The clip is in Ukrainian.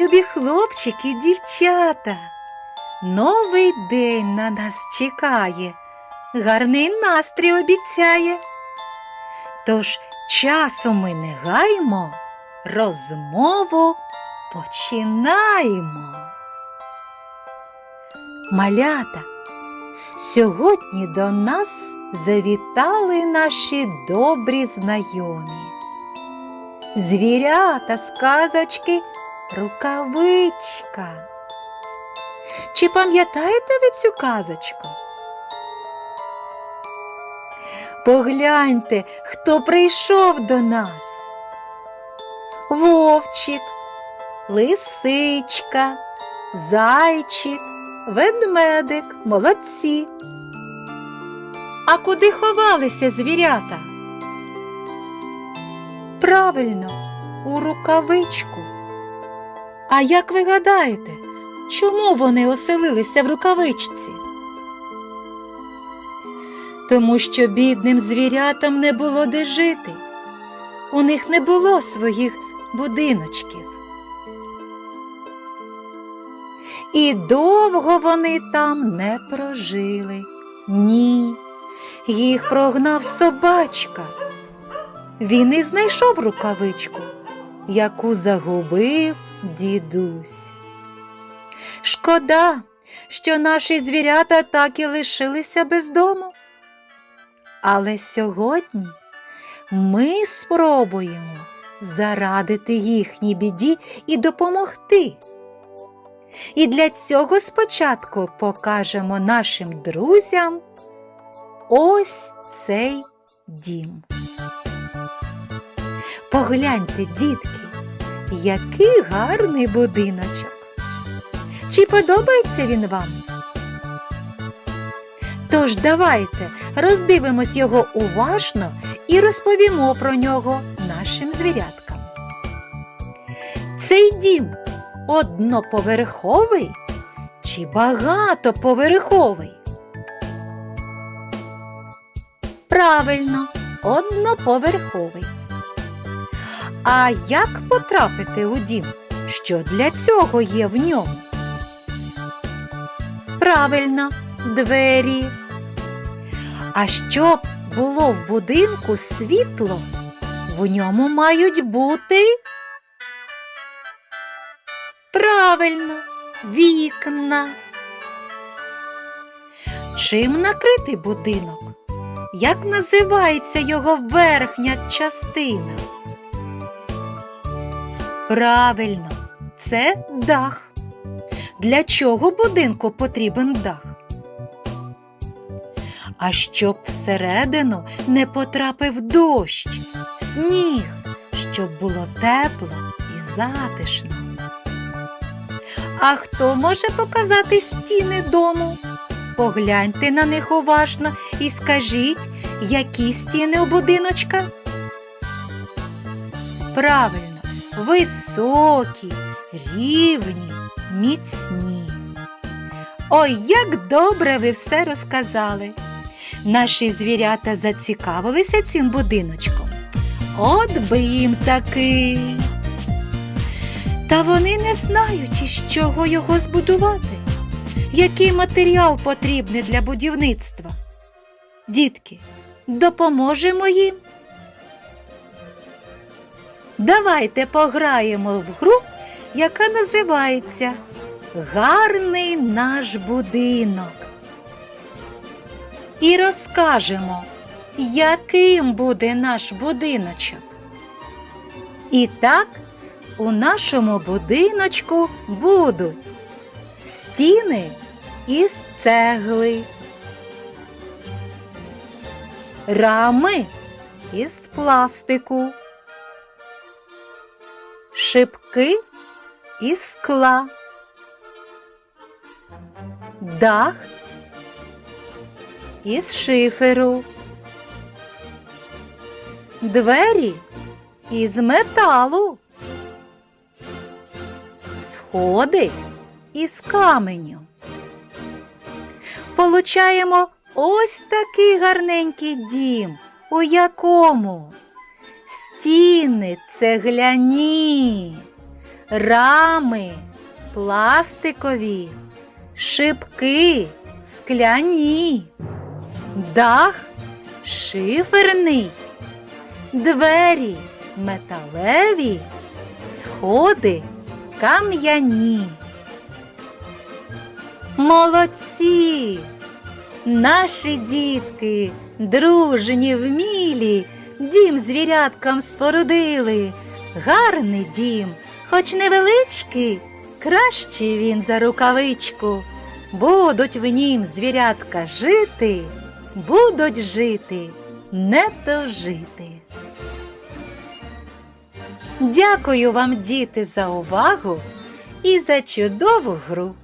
Любі хлопчики, дівчата, новий день на нас чекає, гарний настрій обіцяє. Тож часу ми не гаймо, розмову починаємо. Малята, сьогодні до нас завітали наші добрі знайомі. Звірята, сказочки, рукавичка. Чи пам'ятаєте ви цю казочку? Погляньте, хто прийшов до нас. Вовчик, лисичка, зайчик, ведмедик, молодці. А куди ховалися звірята? Правильно, у рукавичку. А як ви гадаєте, чому вони оселилися в рукавичці? Тому що бідним звірятам не було де жити. У них не було своїх будиночків. І довго вони там не прожили. Ні, їх прогнав собачка. Він і знайшов рукавичку, яку загубив дідусь. Шкода, що наші звірята так і лишилися без дому. Але сьогодні ми спробуємо зарадити їхній біді і допомогти. І для цього спочатку покажемо нашим друзям ось цей дім. Погляньте, дітки, який гарний будиночок. Чи подобається він вам? Тож давайте роздивимось його уважно і розповімо про нього нашим звіряткам. Цей дім одноповерховий чи багатоповерховий? Правильно, одноповерховий. А як потрапити у дім? Що для цього є в ньому? Правильно, двері. А щоб було в будинку світло, в ньому мають бути. Правильно, вікна. Чим накритий будинок? Як називається його верхня частина? Правильно, це дах. Для чого будинку потрібен дах? А щоб всередину не потрапив дощ, сніг, щоб було тепло і затишно. А хто може показати стіни дому? Погляньте на них уважно і скажіть, які стіни у будиночка? Правильно, високі, рівні, міцні. Ой, як добре ви все розказали. Наші звірята зацікавилися цим будиночком. От би їм таки. Та вони не знають, із чого його збудувати, який матеріал потрібний для будівництва. Дітки, допоможемо їм. Давайте пограємо в гру, яка називається Гарний наш будинок. І розкажемо, яким буде наш будиночок. І так, у нашому будиночку будуть стіни із цегли, рами із пластику, шибки із скла, дах із шиферу, двері із металу, сходи із каменю. Получаємо ось такий гарненький дім, у якому стіни цегляні, рами, пластикові, шибки, скляні, дах шиферний, двері металеві, сходи кам'яні. Молодці! Наші дітки, дружні, вмілі, дім звіряткам спорудили. Гарний дім, хоч невеличкий, кращий він за рукавичку. Будуть в нім звірятка жити, будуть жити, не то жити. Дякую вам, діти, за увагу і за чудову гру.